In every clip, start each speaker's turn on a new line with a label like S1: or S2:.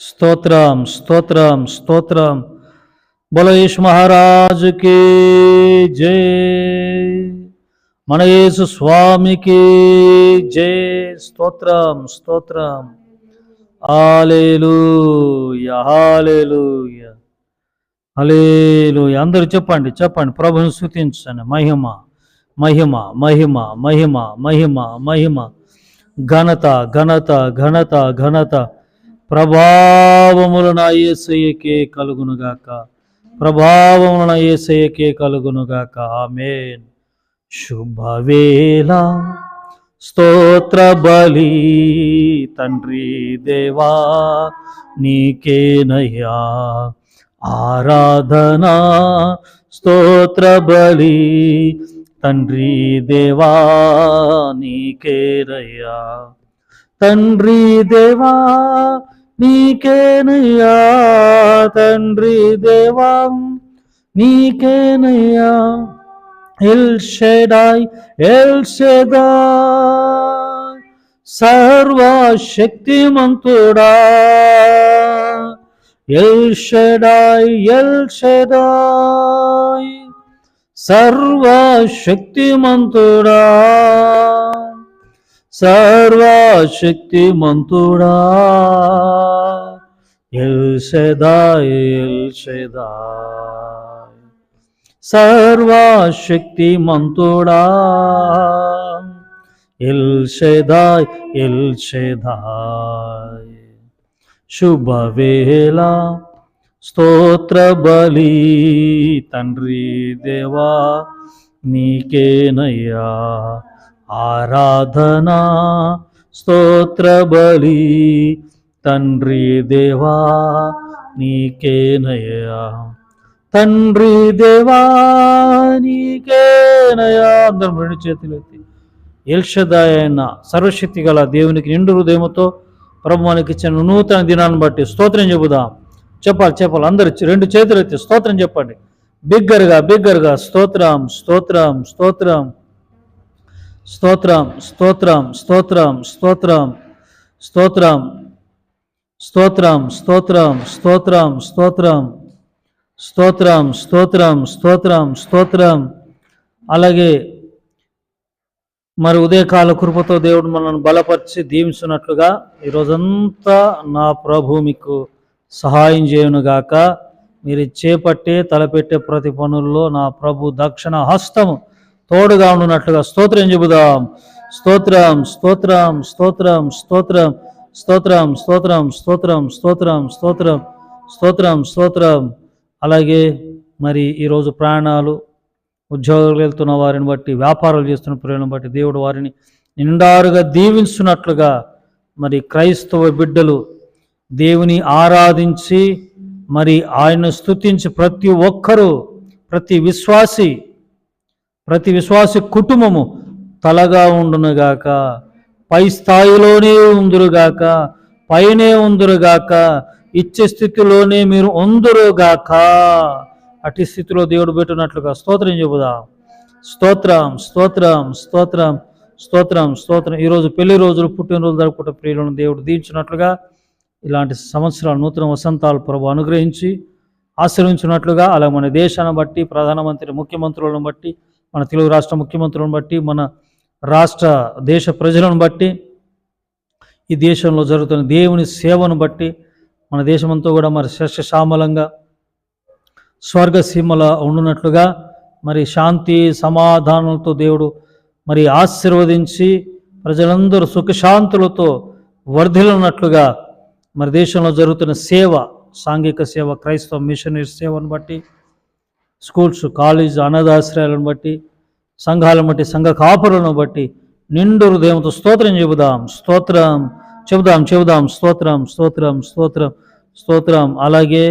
S1: స్తోత్రం స్తోత్రం స్తోత్రం. బోలో యేసు మహారాజుకి జై. మన యేసు స్వామికి జై. స్తోత్రం స్తోత్రం. ఆలేలు హాలేలుయ హలేలుయ అందరూ చెప్పండి చెప్పండి. ప్రభుని స్థుతించండి మహిమ మహిమ మహిమ మహిమ మహిమ మహిమ. ఘనత ఘనత ఘనత ఘనత. ప్రభావములు నా ఏసయ్యకే కలుగునుగాక. ప్రభావములు నా ఏసయ్యకే కలుగునుగాక. ఆమెన్. శుభవేళ. స్తోత్ర బలి తండ్రి దేవా నీకేనయ్యా. ఆరాధనా. స్తోత్ర బలి తండ్రి దేవా నీకేనయ్యా. తండ్రి దేవా నీకేనయ్యా తండ్రి దేవా నీకేనయ్యా ఎల్ షెడాయ్ ఎల్ షెదాయ్ సర్వశక్తిమంతుడా. ఎల్ షెడాయ్ ఎల్ షెదాయ్ సర్వశక్తిమంతుడా. సర్వశక్తిమంతుడా. ఎల్ షెదాయ్ ఎల్ షెదాయ్ సర్వశక్తిమంతుడా ఎల్ షెదాయ్ ఎల్ షెదాయ్ శుభవేళ స్తోత్ర బలి తండ్రి దేవా నీకేనయ్యా ఆరాధనా స్తోత్ర బలి తండ్రి దేవా నీకేనయ్యా తండ్రి దేవా నీకేనయ్యా అందరం రెండు చేతులు ఎత్తి ఎల్షదాయ్ అయిన సర్వశక్తి గల దేవునికి నిండు హృదయముతో ప్రభు ఇచ్చిన నూతన దినాన్ని బట్టి స్తోత్రం చెబుదాం చెప్పాలి చెప్పాలి అందరు రెండు చేతులు ఎత్తి స్తోత్రం చెప్పండి బిగ్గరగా బిగ్గరగా స్తోత్రం స్తోత్రం స్తోత్రం స్తోత్రం స్తోత్రం స్తోత్రం స్తోత్రం స్తోత్రం స్తోత్రం స్తోత్రం స్తోత్రం స్తోత్రం స్తోత్రం. స్తోత్రం స్తోత్రం స్తోత్రం అలాగే మరి ఉదయకాల కృపతో దేవుడు మనల్ని బలపరిచి దీవించినట్లుగా ఈరోజంతా నా ప్రభు మీకు సహాయం చేయనుగాక. మీరు చేపట్టే తలపెట్టే ప్రతి పనుల్లో నా ప్రభు దక్షిణ హస్తము తోడుగా ఉన్నట్లుగా స్తోత్రం చెబుదాం. స్తోత్రం స్తోత్రం స్తోత్రం స్తోత్రం. స్తోత్రం స్తోత్రం స్తోత్రం స్తోత్రం స్తోత్రం స్తోత్రం స్తోత్రం. అలాగే మరి ఈరోజు ప్రాణాలు ఉద్యోగాలు వెళ్తున్న వారిని బట్టి వ్యాపారాలు చేస్తున్న ప్రయాణం బట్టి దేవుడు వారిని నిండారుగా దీవించున్నట్లుగా మరి క్రైస్తవ బిడ్డలు దేవుని ఆరాధించి మరి ఆయన స్తుతించి ప్రతి ఒక్కరూ ప్రతి విశ్వాసి ప్రతి విశ్వాసి కుటుంబము తలగా ఉండునుగాక. పై స్థాయిలోనే ఉందురుగాక పైనే ఉందురుగాక ఇచ్చే స్థితిలోనే మీరు ఉందురుగాక. అట్టి స్థితిలో దేవుడు పెట్టినట్లుగా స్తోత్రం చెబుదాం. స్తోత్రం స్తోత్రం స్తోత్రం స్తోత్రం స్తోత్రం. ఈరోజు పెళ్ళి రోజులు పుట్టినరోజు జరుపుకుంటే ప్రియులను దేవుడు దీవించినట్లుగా ఇలాంటి సంవత్సరాలు నూతన వసంతాలు ప్రభు అనుగ్రహించి ఆశ్రయించినట్లుగా అలా మన దేశాన్ని బట్టి ప్రధానమంత్రి ముఖ్యమంత్రులను బట్టి మన తెలుగు రాష్ట్ర ముఖ్యమంత్రులను బట్టి మన రాష్ట్ర దేశ ప్రజలను బట్టి ఈ దేశంలో జరుగుతున్న దేవుని సేవను బట్టి మన దేశమంతా కూడా మరి శస్యశ్యామలంగా స్వర్గసీమల ఉండునట్లుగా మరి శాంతి సమాధానంతో దేవుడు మరి ఆశీర్వదించి ప్రజలందరూ సుఖశాంతులతో వర్ధిల్లున్నట్లుగా మరి దేశంలో జరుగుతున్న సేవ సాంఘిక సేవ క్రైస్తవ మిషనరీ సేవను బట్టి స్కూల్స్ కాలేజ్ అనాథాశ్రయాలను బట్టి సంఘాలను బట్టి సంఘ కాపులను బట్టి నిండు హృదయంతో స్తోత్రం చెబుదాం. స్తోత్రం చెబుదాం చెబుదాం. స్తోత్రం స్తోత్రం స్తోత్రం స్తోత్రం. అలాగే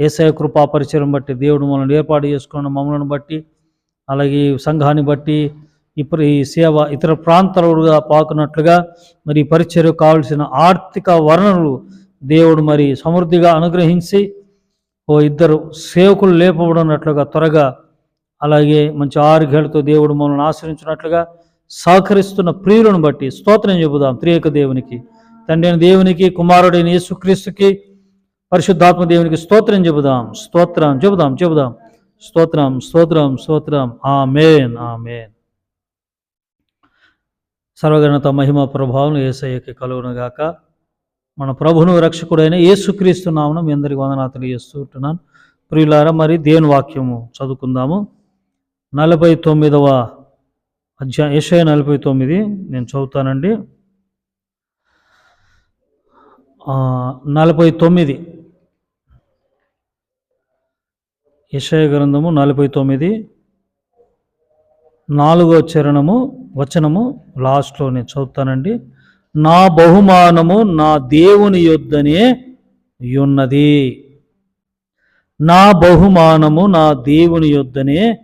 S1: ఏసయ కృపా పరిచయం బట్టి దేవుడు మనల్ని ఏర్పాటు చేసుకున్న మమ్మల్ని బట్టి అలాగే సంఘాన్ని బట్టి ఇప్పుడు ఈ సేవ ఇతర ప్రాంతాలుగా పాకున్నట్లుగా మరి పరిచయం పరిచర్య కావలసిన ఆర్థిక వనరులు దేవుడు మరి సమృద్ధిగా అనుగ్రహించి ఓ ఇద్దరు సేవకులు లేపబడినట్లుగా త్వరగా అలాగే మంచి ఆరుగేళ్ళతో దేవుడు మనల్ని ఆశ్రయించినట్లుగా సహకరిస్తున్న ప్రియులను బట్టి స్తోత్రం చెబుదాం. త్రియక దేవునికి తండ్రి దేవునికి కుమారుడైన యేసుక్రీస్తుకి పరిశుద్ధాత్మ దేవునికి స్తోత్రం చెబుదాం. స్తోత్రం చెబుదాం చెబుదాం. స్తోత్రం స్తోత్రం స్తోత్రం. ఆ మేన్ ఆ మేన్ సర్వగణత మహిమ ప్రభావం ఏసయ్యకి కలుగునుగాక. మన ప్రభును రక్షకుడైన యేసుక్రీస్తు నామను మీ అందరికి వందనాలు చేస్తూ ఉంటున్నాను. ప్రియులారా మరి దేని వాక్యము చదువుకుందాము. నలభై తొమ్మిదవ అధ్యాయం ఏషయ నలభై తొమ్మిది నేను చదువుతానండి. నలభై తొమ్మిది. యెషయ గ్రంథము నలభై తొమ్మిది. నాలుగో చరణము వచనము లాస్ట్లో నేను చదువుతానండి. నా బహుమానము నా దేవుని యొద్దనే ఉన్నది. నా బహుమానము నా దేవుని యొద్దనే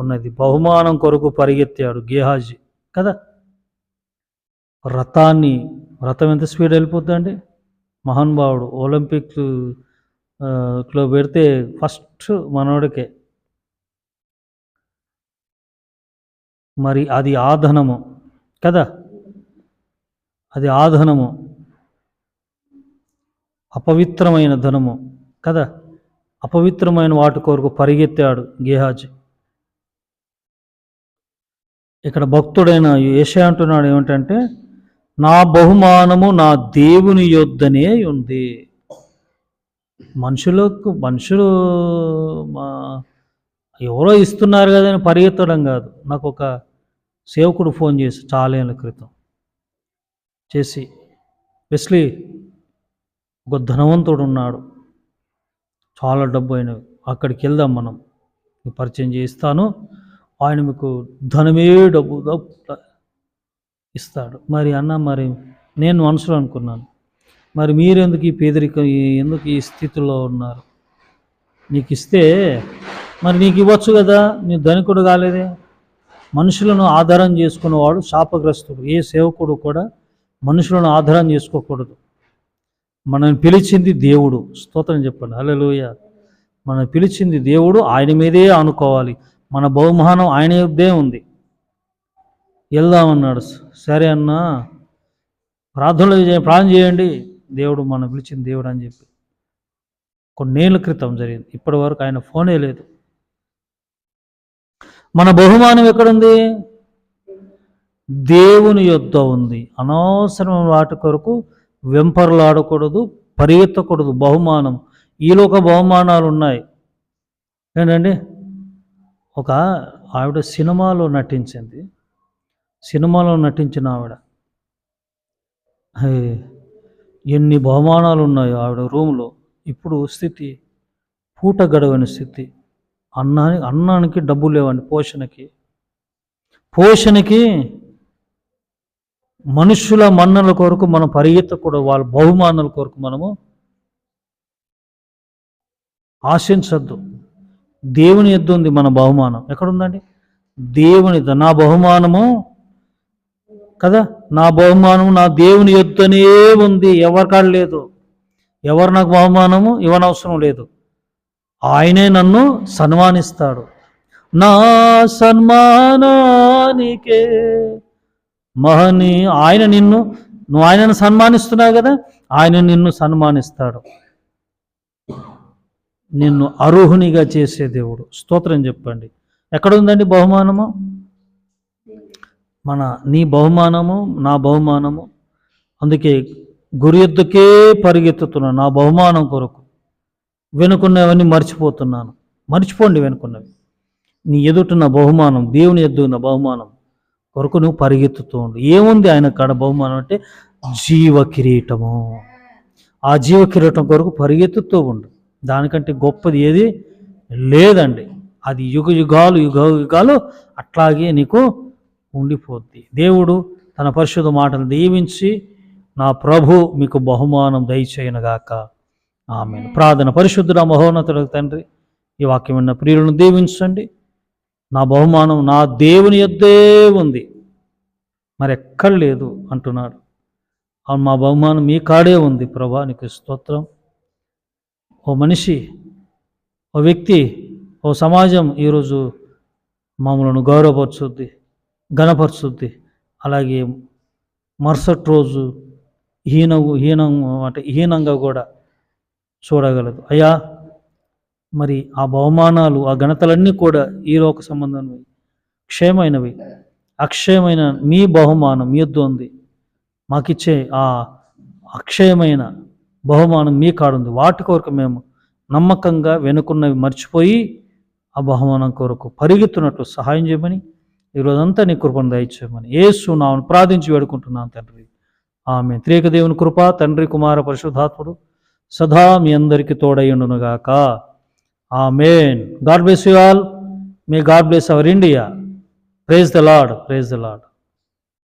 S1: ఉన్నది. బహుమానం కొరకు పరిగెత్తాడు గేహాజీ. కదా? రథాన్ని రథం ఎంత స్పీడ్ వెళ్ళిపోతుందండి? మహానుభావుడు ఒలింపిక్స్లో పెడితే ఫస్ట్ మనోడికే. మరి అది ఆధనము. కదా? అది ఆధనము. అపవిత్రమైన ధనము. కదా? అపవిత్రమైన వాటి కొరకు పరిగెత్తాడు గేహాజీ. ఇక్కడ భక్తుడైన ఏషయ అంటున్నాడు ఏమిటంటే నా బహుమానము నా దేవుని యొద్దనే ఉంది. మనుషులకు మనుషులు మా ఎవరో ఇస్తున్నారు కదా అని పరిగెత్తడం కాదు. నాకు ఒక సేవకుడు ఫోన్ చేసి చాలేళ్ళ క్రితం చేసి వెస్లీ ఒక ధనవంతుడు ఉన్నాడు. చాలా డబ్బు అయినవి. అక్కడికి వెళ్దాం మనం. పరిచయం చేయిస్తాను. ఆయన మీకు ధనమే డబ్బు ఇస్తాడు. మరి అన్న మరి నేను మనసులో అనుకున్నాను. మరి మీరెందుకు ఈ పేదరికం ఎందుకు ఈ స్థితిలో ఉన్నారు? నీకు ఇస్తే మరి నీకు ఇవ్వచ్చు కదా? నీ ధనికుడు కాలేదే. మనుషులను ఆధారం చేసుకునేవాడు శాపగ్రస్తుడు. ఏ సేవకుడు కూడా మనుషులను ఆధారం చేసుకోకూడదు. మనల్ని పిలిచింది దేవుడు. స్తోత్రం చెప్పండి. హల్లెలూయ. మనం పిలిచింది దేవుడు. ఆయన మీదే అనుకోవాలి మన బహుమానం ఆయన యుద్ధే ఉంది. వెళ్దామన్నాడు సరే అన్నా ప్రార్థనలు ప్రార్థన చేయండి. దేవుడు మనం పిలిచింది దేవుడు అని చెప్పి. కొన్నేళ్ళ క్రితం జరిగింది. ఇప్పటి వరకు ఆయన ఫోనే లేదు. మన బహుమానం ఎక్కడుంది? దేవుని యొద్ద ఉంది. అనవసరమైన వాటి కొరకు వెంపర్లాడకూడదు పరిగెత్తకూడదు బహుమానం ఈలోక బహుమానాలు ఉన్నాయి. ఏంటండి? ఒక ఆవిడ సినిమాలో నటించింది. సినిమాలో నటించిన ఆవిడ. ఎన్ని బహుమానాలు ఉన్నాయో ఆవిడ రూమ్లో. ఇప్పుడు స్థితి పూట గడవని స్థితి. అన్నాని అన్నానికి డబ్బులు లేవండి పోషణకి. పోషణకి మనుషుల మన్నల కొరకు మనం పరిగెత్తకూడదు వాళ్ళ బహుమానాల కొరకు మనము ఆశించద్దు. దేవుని ఎద్దు ఉంది మన బహుమానం. ఎక్కడుందండి? దేవుని నా బహుమానము కదా? నా బహుమానం నా దేవుని ఎద్దునే ఉంది. ఎవరికాడ లేదు? ఎవరు నాకు బహుమానము? ఇవ్వనవసరం లేదు. ఆయనే నన్ను సన్మానిస్తాడు. నా సన్మానానికే మహని ఆయన నిన్ను నువ్వు ఆయనను సన్మానిస్తున్నావు కదా? ఆయన నిన్ను సన్మానిస్తాడు. నిన్ను అర్హునిగా చేసే దేవుడు. స్తోత్రం చెప్పండి. ఎక్కడుందండి బహుమానము? మన నీ బహుమానము నా బహుమానము. అందుకే గురి ఎద్దుకే పరిగెత్తుతున్నాను నా బహుమానం కొరకు. వెనుకున్నవన్నీ మర్చిపోతున్నాను. మర్చిపోండి వెనుకున్నవి. నీ ఎదుట బహుమానం దేవుని ఎద్దున్న బహుమానం కొరకు నువ్వు పరిగెత్తుతూ ఉండు. ఏముంది ఆయన కాడ బహుమానం అంటే జీవ కిరీటము ఆ జీవ కిరీటం కొరకు పరిగెత్తుతూ ఉండు. దానికంటే గొప్పది ఏది? లేదండి. అది యుగ యుగాలు యుగ యుగాలు అట్లాగే నీకు ఉండిపోద్ది. దేవుడు తన పరిశుద్ధ మాటలు దీవించి నా ప్రభు మీకు బహుమానం దయచేయనుగాక. ఆమె ప్రార్థన పరిశుద్ధుడ మహోన్నతుడు తండ్రి ఈ వాక్యం విన్న ప్రియులను దీవించండి. నా బహుమానం నా దేవుని యొద్దే ఉంది. మరి ఎక్కడ లేదు అంటున్నాడు. మా బహుమానం మీ కాడే ఉంది ప్రభా నీకు స్తోత్రం. ఓ మనిషి ఓ వ్యక్తి ఓ సమాజం ఈరోజు మామూలను గౌరవపరుచుద్ది ఘనపరుచుద్ది అలాగే మరుసటి రోజు హీన హీనం అంటే హీనంగా కూడా చూడగలదు. అయ్యా మరి ఆ బహుమానాలు ఆ ఘనతలన్నీ కూడా ఈ లోక సంబంధమైనవి క్షయమైనవి అక్షయమైన మీ బహుమానం మీ యొద్ద ఉంది. మాకిచ్చే ఆ అక్షయమైన బహుమానం మీ కాడుంది. వాటి కొరకు మేము నమ్మకంగా వెనుకున్నవి మర్చిపోయి ఆ బహుమానం కొరకు పరిగెత్తున్నట్లు సహాయం చేయమని ఈరోజంతా నీ కృపను దయచేయమని ఏసు నామను ప్రార్థించి వేడుకుంటున్నాను తండ్రి. ఆమె త్రేక దేవుని కృప తండ్రి కుమార పరిశుద్ధాత్ముడు సదా మీ అందరికీ తోడయ్యుండునుగాక amen. God bless you all. May God bless our India. Praise the Lord praise the Lord